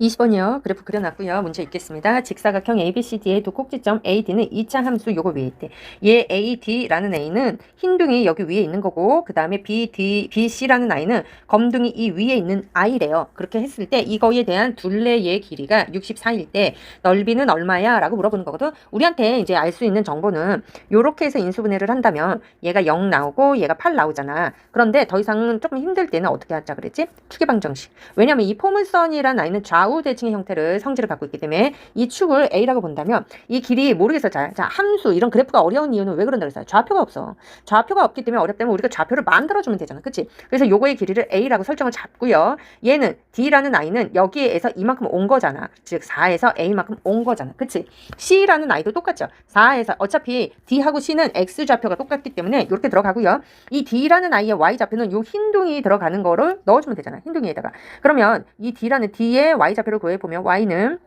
20번이요. 그래프 그려놨고요. 문제 읽겠습니다. 직사각형 ABCD의 두 꼭지점 AD는 2차 함수 요거 위에 있대. 얘 AD라는 A는 흰둥이 여기 위에 있는 거고 그 다음에 BD, BC라는 I는 검둥이 이 위에 있는 I래요. 그렇게 했을 때 이거에 대한 둘레의 길이가 64일 때 넓이는 얼마야? 라고 물어보는 거거든. 우리한테 이제 알 수 있는 정보는 요렇게 해서 인수분해를 한다면 얘가 0 나오고 얘가 8 나오잖아. 그런데 더 이상 조금 힘들 때는 어떻게 하자 그랬지? 투기방정식. 왜냐면 이 포물선이라는 아이는 좌우 대칭의 형태를 성질을 갖고 있기 때문에 이 축을 A라고 본다면 이 길이 모르겠어. 자, 자 함수 이런 그래프가 어려운 이유는 왜 그런다 그랬어요? 좌표가 없어. 좌표가 없기 때문에 어렵다면 우리가 좌표를 만들어주면 되잖아. 그치? 그래서 요거의 길이를 A라고 설정을 잡고요. 얘는 D라는 아이는 여기에서 이만큼 온 거잖아. 즉 4에서 A만큼 온 거잖아. 그치? C라는 아이도 똑같죠. 4에서 어차피 D하고 C는 X 좌표가 똑같기 때문에 이렇게 들어가고요. 이 D라는 아이의 Y 좌표는 요 흰둥이 들어가는 거를 넣어주면 되잖아. 흰둥이에다가. 그러면 이 D라는 D의 Y 좌표를 구해보면 Y는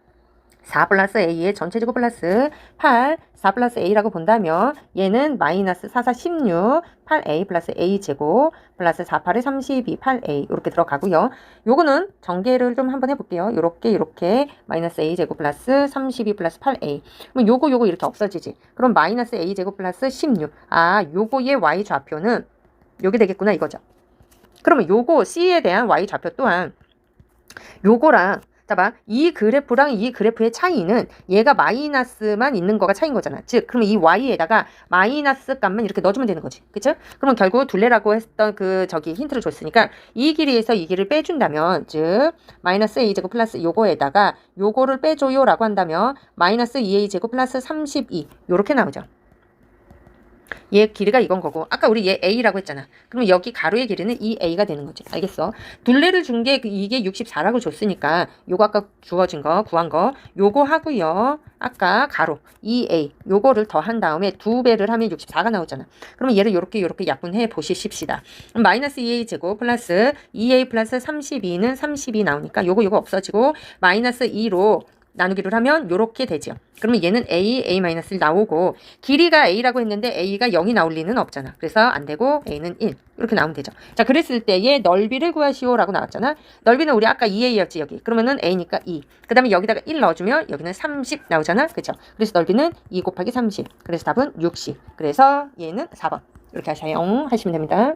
4 플러스 A의 전체 제곱 플러스 8, 4 플러스 A라고 본다면 얘는 마이너스 4, 4, 16, 8A 플러스 A 제곱 플러스 4, 8에 32, 8A 이렇게 들어가고요. 요거는 전개를 좀 한번 해볼게요. 요렇게 요렇게 마이너스 A 제곱 플러스 32 플러스 8A 그럼 요거 요거 이렇게 없어지지. 그럼 마이너스 A 제곱 플러스 16. 아 요거의 Y 좌표는 요게 되겠구나 이거죠. 그러면 요거 C에 대한 Y 좌표 또한 요거랑 봐봐. 이 그래프랑 이 그래프의 차이는 얘가 마이너스만 있는 거가 차이인 거잖아. 즉, 그러면 이 y에다가 마이너스 값만 이렇게 넣어주면 되는 거지. 그쵸? 그러면 결국 둘레라고 했던 그 저기 힌트를 줬으니까 이 길이에서 이 길을 빼준다면, 즉, 마이너스 a제곱 플러스 요거에다가 요거를 빼줘요 라고 한다면 마이너스 2a제곱 플러스 32 요렇게 나오죠. 얘 길이가 이건 거고 아까 우리 얘 a라고 했잖아. 그러면 여기 가로의 길이는 2a가 되는 거지. 알겠어? 둘레를 준 게 이게 64라고 줬으니까 요거 아까 주어진 거 구한 거 요거 하고요. 아까 가로 2a 요거를 더한 다음에 두 배를 하면 64가 나오잖아. 그러면 얘를 요렇게 요렇게 약분해 보시십시다. 그럼 마이너스 2a 제곱 플러스 2a 플러스 32는 32 나오니까 요거 요거 없어지고 마이너스 2로 나누기를 하면 요렇게 되죠. 그러면 얘는 a, a-1 나오고 길이가 a라고 했는데 a가 0이 나올 리는 없잖아. 그래서 안 되고 a는 1 이렇게 나오면 되죠. 자 그랬을 때 얘 넓이를 구하시오라고 나왔잖아. 넓이는 우리 아까 2a였지 여기. 그러면은 a니까 2. 그 다음에 여기다가 1 넣어주면 여기는 30 나오잖아. 그죠? 그래서 넓이는 2 곱하기 30. 그래서 답은 60. 그래서 얘는 4번. 이렇게 사용하시면 됩니다.